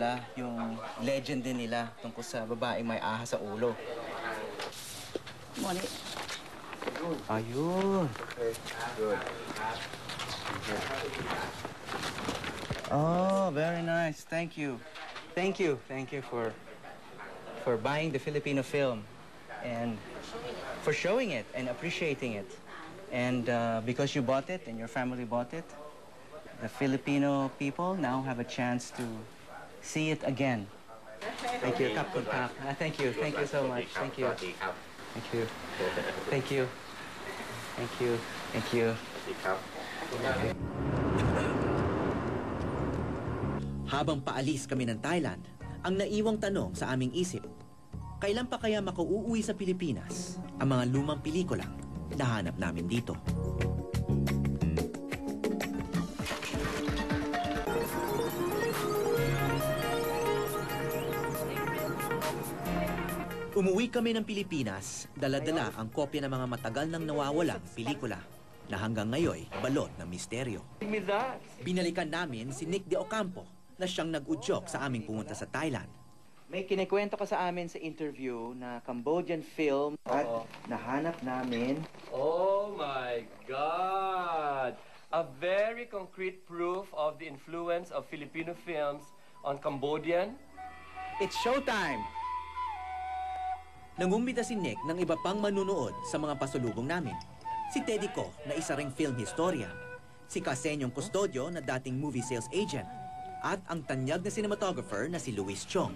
pelikula, yung legend din nila tungkol sa babaeng may ahas sa ulo. Moni. Ayun. Oh, very nice. Thank you. Thank you. Thank you for for buying the Filipino film and for showing it and appreciating it. And uh, because you bought it and your family bought it, the Filipino people now have a chance to see it again. Thank you. Thank you. Thank you. Thank you so much. Thank you. Thank you. Thank you. Thank you. Thank you. Habang paalis kami ng Thailand, ang naiwang tanong sa aming isip, kailan pa kaya makauuwi sa Pilipinas ang mga lumang pelikulang nahanap namin dito? Umuwi kami ng Pilipinas, dala-dala ang kopya ng mga matagal nang nawawalang pelikula na hanggang ngayon balot ng misteryo. Binalikan namin si Nick De Ocampo na siyang nag-udyok sa aming pumunta sa Thailand. May kinikwento ka sa amin sa interview na Cambodian film at nahanap namin Oh my God! A very concrete proof of the influence of Filipino films on Cambodian. It's showtime! Nangumbita si Nick ng iba pang manunood sa mga pasulubong namin. Si Teddy Ko na isa ring film historian, si Casenyong Custodio na dating movie sales agent, at ang tanyag na cinematographer na si Luis Chong.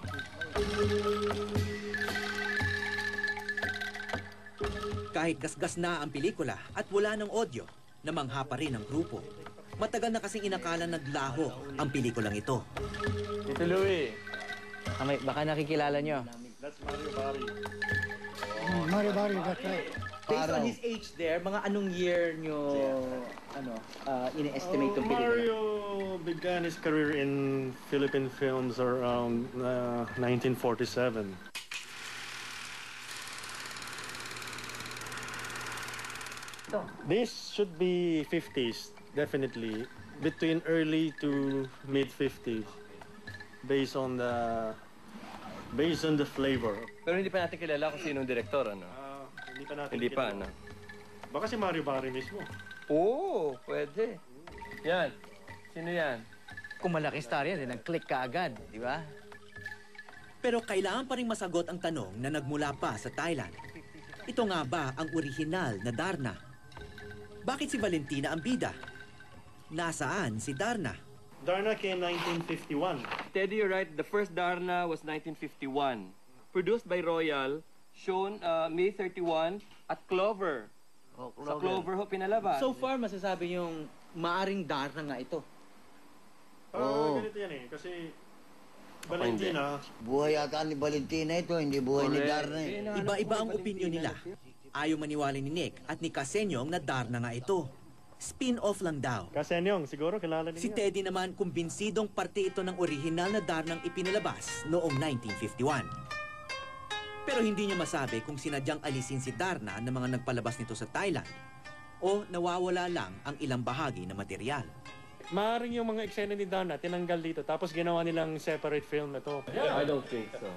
Kahit gasgas na ang pelikula at wala ng audio, namangha pa rin ang grupo. Matagal na kasing inakala naglaho ang pelikulang ito. Tito Louie. Baka nakikilala nyo. Mario Barrio, that's right. Based on his age there, mga anong year nyo ano, uh, ine-estimate yung Oh, pelikula? Mario began his career in Philippine films around uh, 1947. This should be 50s, definitely. Between early to mid 50s. Based on the based on the flavor. Pero hindi pa natin kilala kung sinong direktor, ano? Ah, hindi pa natin Hindi pa, kilala. ano? Baka si Mario Barry mismo. Oo, pwede. Yan. Sino yan? Kung malaking star yan, eh, nag-click ka agad, di ba? Pero kailangan pa rin masagot ang tanong na nagmula pa sa Thailand. Ito nga ba ang orihinal na Darna? Bakit si Valentina ang bida? Nasaan si Darna? Darna came 1951. Teddy, you're right. The first Darna was 1951. Produced by Royal, shown uh, May 31 at Clover. Sa Clover ho pinalabas. So far, masasabi yung maaring Darna nga ito. Oh. ganito yan eh. Kasi Valentina, Buhay ata ni Valentina ito, hindi buhay ni Correct. Darna eh. Iba-iba ang opinion nila. Ayaw maniwala ni Nick at ni Casenyong na Darna nga ito. Spin-off lang daw. Kasenyong, siguro kilala niyo. Si Teddy naman kumbinsidong parte ito ng orihinal na Darnang ipinalabas noong 1951. Pero hindi niya masabi kung sinadyang alisin si Darna ng mga nagpalabas nito sa Thailand o nawawala lang ang ilang bahagi na material. Maaring yung mga eksena ni Darna tinanggal dito tapos ginawa nilang separate film na to. I don't think so.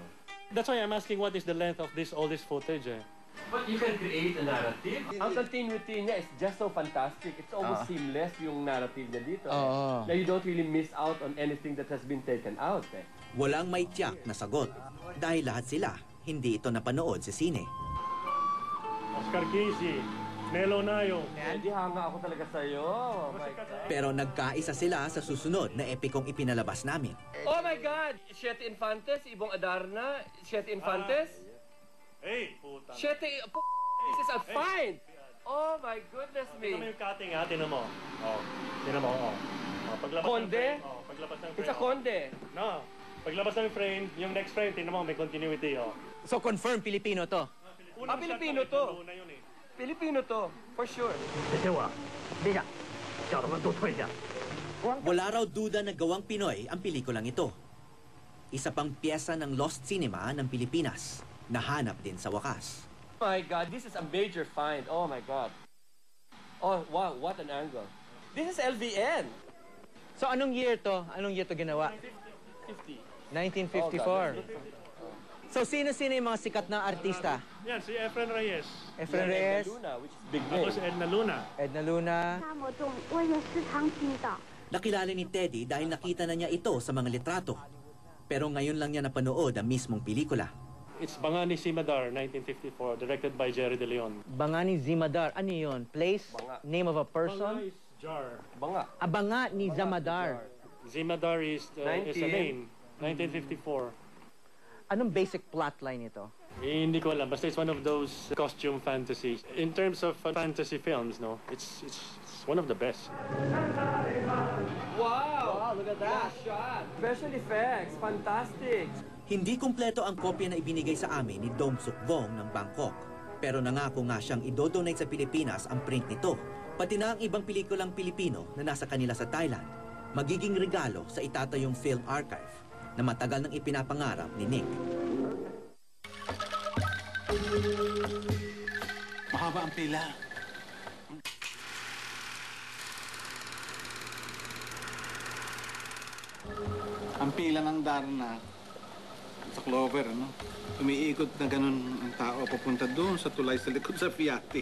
That's why I'm asking what is the length of this all this footage eh. But you can create a narrative. Ang continuity niya is just so fantastic. It's almost seamless yung narrative niya dito. Oo. Na you don't really miss out on anything that has been taken out. Eh. Walang may tiyak na sagot dahil lahat sila hindi ito napanood sa sine. Oscar Casey, Nelo Nayo. Hindi hanga ako talaga sa'yo. Oh my God. Pero nagkaisa sila sa susunod na epikong ipinalabas namin. Oh my God! Siete Infantes, Ibong Adarna, Siete Infantes. Hey, puta. Siete... P- This is a find! Oh my goodness Tingnan mo me! yung cutting ha, tingnan mo. Oh, tingnan mo, oh. oh paglabas ng Konde? frame, oh, paglabas ng frame. It's a oh. No, paglabas ng frame, yung next frame, tingnan mo, may continuity, oh. So confirm, Pilipino to. Unang Ah, Pilipino to. Luna yun eh. Filipino to, for sure. Wala raw duda na gawang Pinoy ang pelikulang ito. Isa pang pyesa ng lost cinema ng Pilipinas, nahanap din sa wakas. Oh my God, this is a major find. Oh my God. Oh, wow, what an angle. This is LVN. So anong year to? Anong year to ginawa? 1954. So sino-sino yung mga sikat na artista? Yan, si Efren Reyes. Efren Reyes. Edna Luna, which is big name. Tapos Edna Luna. Edna Luna. Nakilala ni Teddy dahil nakita na niya ito sa mga litrato. Pero ngayon lang niya napanood ang mismong pelikula. It's Bangani Zimadar, 1954, directed by Jerry De Leon. Bangani Zimadar. Ano yun? Place? Banga. Name of a Banga person? is jar. Banga. Abanga ni Zamadar. Zimadar is, uh, is a 19. name. 1954. Anong basic plotline ito? Eh, hindi ko alam. Basta it's one of those costume fantasies. In terms of uh, fantasy films, no, it's, it's it's one of the best. Wow! look at that. shot. Special effects. Fantastic. Hindi kumpleto ang kopya na ibinigay sa amin ni Dong Suk Vong ng Bangkok. Pero nangako nga siyang idodonate sa Pilipinas ang print nito. Pati na ang ibang pelikulang Pilipino na nasa kanila sa Thailand. Magiging regalo sa itatayong film archive na matagal nang ipinapangarap ni Nick. Mahaba ang pila. Ang pila ng Darna sa Clover, ano? Umiikot na ganun ang tao papunta doon sa tulay sa likod sa Fiati.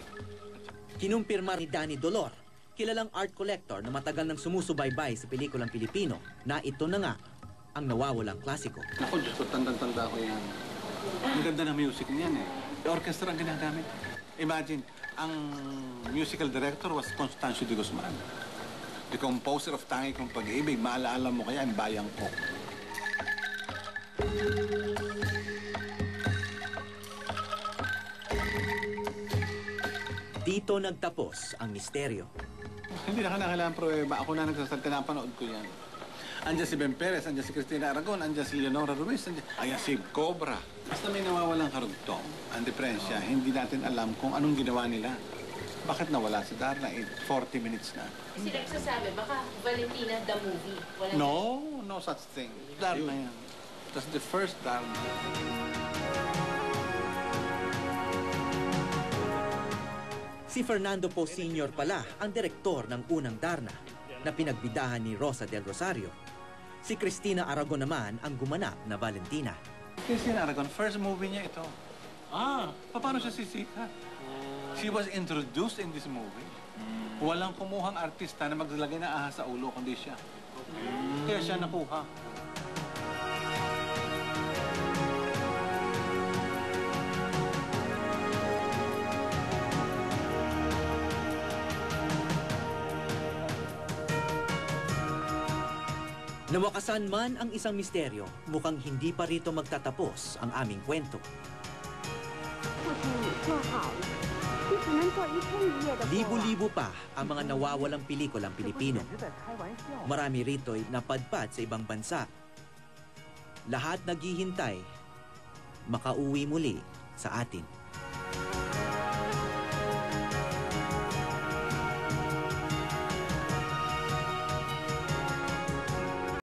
Kinumpirma ni Danny Dolor, kilalang art collector na matagal nang sumusubaybay sa pelikulang Pilipino na ito na nga ang nawawalang klasiko. Naku, Diyos ko, tandang-tanda ko yan. Ang ganda ng music niyan eh. Orchestra ang ginagamit. Imagine, ang musical director was Constancio de Guzman. The composer of Tangi Kong Pag-ibig, maalala mo kaya ang bayang ko. Dito nagtapos ang misteryo. Hindi na kailangan pruweba. Ako na nagsasalita na panood ko yan. Andiyan si Ben Perez, andiyan si Cristina Aragon, andiyan si Leonora Ruiz, andiyan, ayan si Cobra. Basta may nawawalang karugtong. Ang diferensya, hindi natin alam kung anong ginawa nila. Bakit nawala si Darna? Eh, 40 minutes na. Sila nagsasabi, baka Valentina the movie. Walang No, no such thing. Darna yan. That's the first Darna. Si Fernando Po Sr. pala ang direktor ng unang Darna na pinagbidahan ni Rosa del Rosario. Si Cristina Aragon naman ang gumanap na Valentina. Cristina Aragon, first movie niya ito. Ah, paano siya sisikat? She was introduced in this movie. Walang kumuhang artista na maglalagay na ahas sa ulo, kundi siya. Kaya siya nakuha. Nawakasan man ang isang misteryo, mukhang hindi pa rito magtatapos ang aming kwento. Libo-libo pa ang mga nawawalang pelikulang Pilipino. Marami rito'y napadpad sa ibang bansa. Lahat naghihintay, makauwi muli sa atin.